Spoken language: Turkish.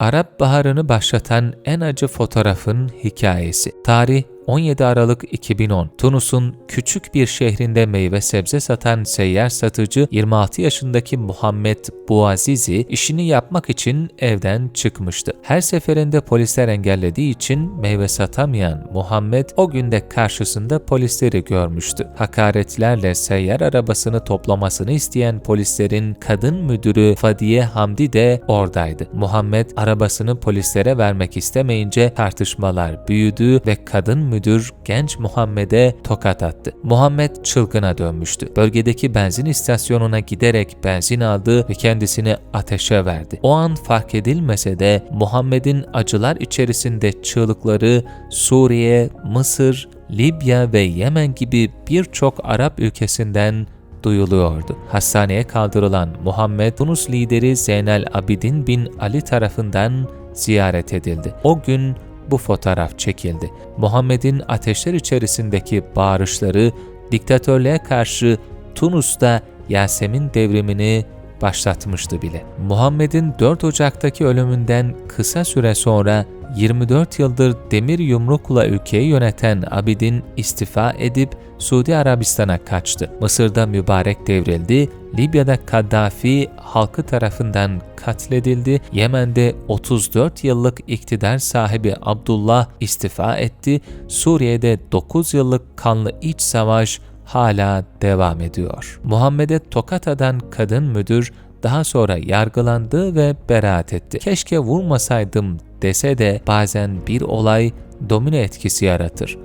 Arap Baharı'nı başlatan en acı fotoğrafın hikayesi. Tarih 17 Aralık 2010. Tunus'un küçük bir şehrinde meyve sebze satan seyyar satıcı 26 yaşındaki Muhammed Bouazizi işini yapmak için evden çıkmıştı. Her seferinde polisler engellediği için meyve satamayan Muhammed o günde karşısında polisleri görmüştü. Hakaretlerle seyyar arabasını toplamasını isteyen polislerin kadın müdürü Fadiye Hamdi de oradaydı. Muhammed arabasını polislere vermek istemeyince tartışmalar büyüdü ve kadın müdür genç Muhammed'e tokat attı. Muhammed çılgına dönmüştü. Bölgedeki benzin istasyonuna giderek benzin aldı ve kendisini ateşe verdi. O an fark edilmese de Muhammed'in acılar içerisinde çığlıkları Suriye, Mısır, Libya ve Yemen gibi birçok Arap ülkesinden duyuluyordu. Hastaneye kaldırılan Muhammed, Tunus lideri Zeynel Abidin bin Ali tarafından ziyaret edildi. O gün bu fotoğraf çekildi. Muhammed'in ateşler içerisindeki bağırışları diktatörlüğe karşı Tunus'ta Yasemin devrimini başlatmıştı bile. Muhammed'in 4 Ocak'taki ölümünden kısa süre sonra 24 yıldır demir yumrukla ülkeyi yöneten Abidin istifa edip Suudi Arabistan'a kaçtı. Mısır'da mübarek devrildi, Libya'da Kaddafi halkı tarafından katledildi, Yemen'de 34 yıllık iktidar sahibi Abdullah istifa etti, Suriye'de 9 yıllık kanlı iç savaş hala devam ediyor. Muhammed'e tokat atan kadın müdür daha sonra yargılandı ve beraat etti. Keşke vurmasaydım dese de bazen bir olay domino etkisi yaratır.